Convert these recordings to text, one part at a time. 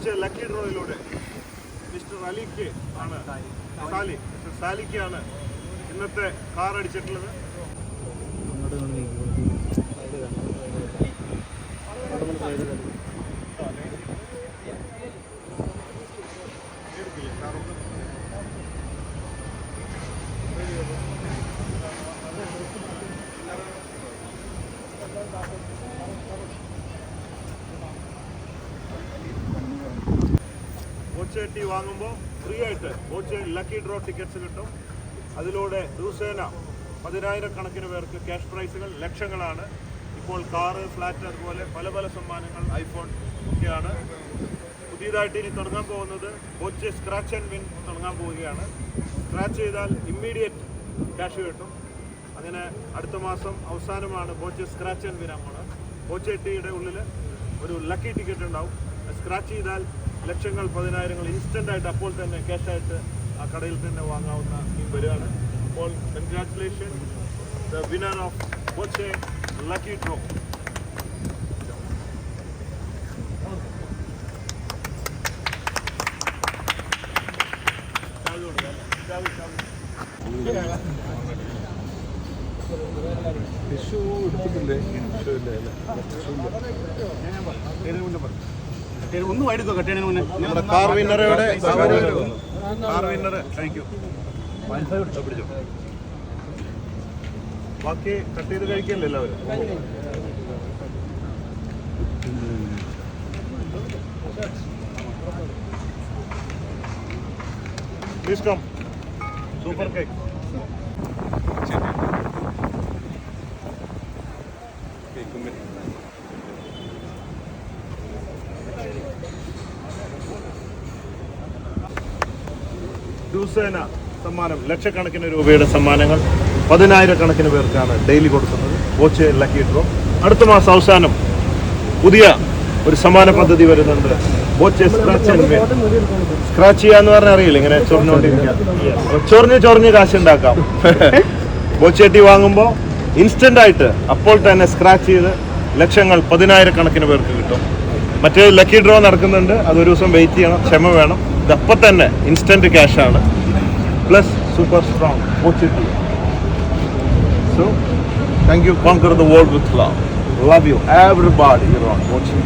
Boche lucky ഡ്രോയിലൂടെ mister അലിക്ക് ആണ്. സാലി മിസ്റ്റർ സാലിക്കാണ് ഇന്നത്തെ കാർ അടിച്ചിട്ടുള്ളത്. ബോച്ചെ ടി വാങ്ങുമ്പോൾ ഫ്രീ ആയിട്ട് ഓച്ചേ ലക്കി ഡ്രോ ടിക്കറ്റ്സ് കിട്ടും. അതിലൂടെ ദിവസേന പതിനായിരക്കണക്കിന് പേർക്ക് ക്യാഷ് പ്രൈസുകൾ ലക്ഷങ്ങളാണ്. ഇപ്പോൾ കാറ് ഫ്ലാറ്റ് അതുപോലെ പല പല സമ്മാനങ്ങൾ ഐഫോൺ ഒക്കെയാണ്. പുതിയതായിട്ട് ഇനി തുടങ്ങാൻ പോകുന്നത് ബോച്ചെ സ്ക്രാച്ച് ആൻഡ് വിൻ തുടങ്ങാൻ പോവുകയാണ്. സ്ക്രാച്ച് ചെയ്താൽ ഇമ്മീഡിയറ്റ് ക്യാഷ് കിട്ടും. അങ്ങനെ അടുത്ത മാസം അവസാനമാണ് ബോച്ച് സ്ക്രാച്ച് ആൻഡ് വിൻ പോണത് ബോച്ചെ ടിയുടെ ഉള്ളിൽ ഒരു ലക്കി ടിക്കറ്റ് ഉണ്ടാവും. സ്ക്രാച്ച് ചെയ്താൽ ലക്ഷങ്ങൾ പതിനായിരങ്ങൾ ഇൻസ്റ്റന്റ് ആയിട്ട് അപ്പോൾ തന്നെ ക്യാഷ് ആയിട്ട് ആ കടയിൽ തന്നെ വാങ്ങാവുന്ന സ്കീം വരികയാണ്. അപ്പോൾ congratulation the winner of Boche lucky draw ഒന്ന് വൈകിട്ടോ കെട്ടിയതിന് മുന്നേ? കാർ വിന്നറുടെ കാർ വിന്നർ കഴിക്കൂ പിടിച്ചോ ബാക്കി കട്ട് ചെയ്ത് കഴിക്കല്ലേ എല്ലാവരും? പ്ലീസ് കം സൂപ്പർ കേക്ക് ദിവസേന സമ്മാനം ലക്ഷക്കണക്കിന് രൂപയുടെ സമ്മാനങ്ങൾ പതിനായിരക്കണക്കിന് പേർക്കാണ് ഡെയിലി കൊടുക്കുന്നത്. കോച്ച് ലക്കി ഡ്രോ. അടുത്ത മാസം അവസാനം പുതിയ ഒരു സമ്മാന പദ്ധതി വരുന്നുണ്ട്. ബോച്ച് സ്ക്രാച്ച്. സ്ക്രാച്ച് ചെയ്യാന്ന് പറഞ്ഞാൽ അറിയില്ല? ഇങ്ങനെ ചൊറിഞ്ഞോണ്ടിരിക്കുക ചൊറിഞ്ഞ് ചൊറിഞ്ഞ് കാശ് ഉണ്ടാക്കാം ബോച്ചേട്ടി വാങ്ങുമ്പോൾ ഇൻസ്റ്റന്റ് ആയിട്ട് അപ്പോൾ തന്നെ സ്ക്രാച്ച് ചെയ്ത് ലക്ഷങ്ങൾ പതിനായിരക്കണക്കിന് പേർക്ക് കിട്ടും. മറ്റേ ലക്കി ഡ്രോ നടക്കുന്നുണ്ട്. അത് ഒരു ദിവസം വെയിറ്റ് ചെയ്യണം. ക്ഷമ വേണം. ഇത് അപ്പം തന്നെ instant ക്യാഷാണ് plus super strong positive so thank you conquer the world with love love you everybody you on watching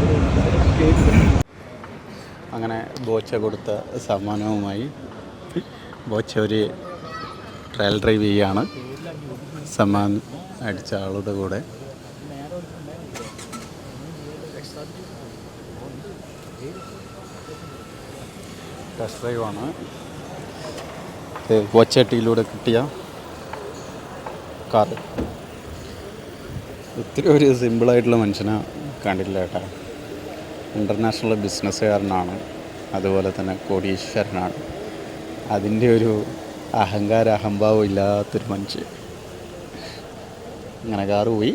അങ്ങനെ ബോച്ച കൊടുത്ത സമ്മാനവുമായി ബോച്ച ഒരു ട്രയൽ ഡ്രൈവ് ചെയ്യാണ്. സമ്മാൻ അടിച്ച ആളുടെ കൂടെ. ടെസ്റ്റ് ഡ്രൈവാണ് വച്ചട്ടിയിലൂടെ കിട്ടിയ കാർ ഒത്തിരി ഒരു സിമ്പിളായിട്ടുള്ള മനുഷ്യനെ കണ്ടില്ല കേട്ടോ. ഇന്റർനാഷണൽ ബിസിനസ്സുകാരനാണ് അതുപോലെ തന്നെ കോടീശ്വരനാണ്. അതിന്റെ ഒരു അഹങ്കാര അഹംഭാവം ഇല്ലാത്തൊരു മനുഷ്യൻ. അങ്ങനെ കാറ് പോയി.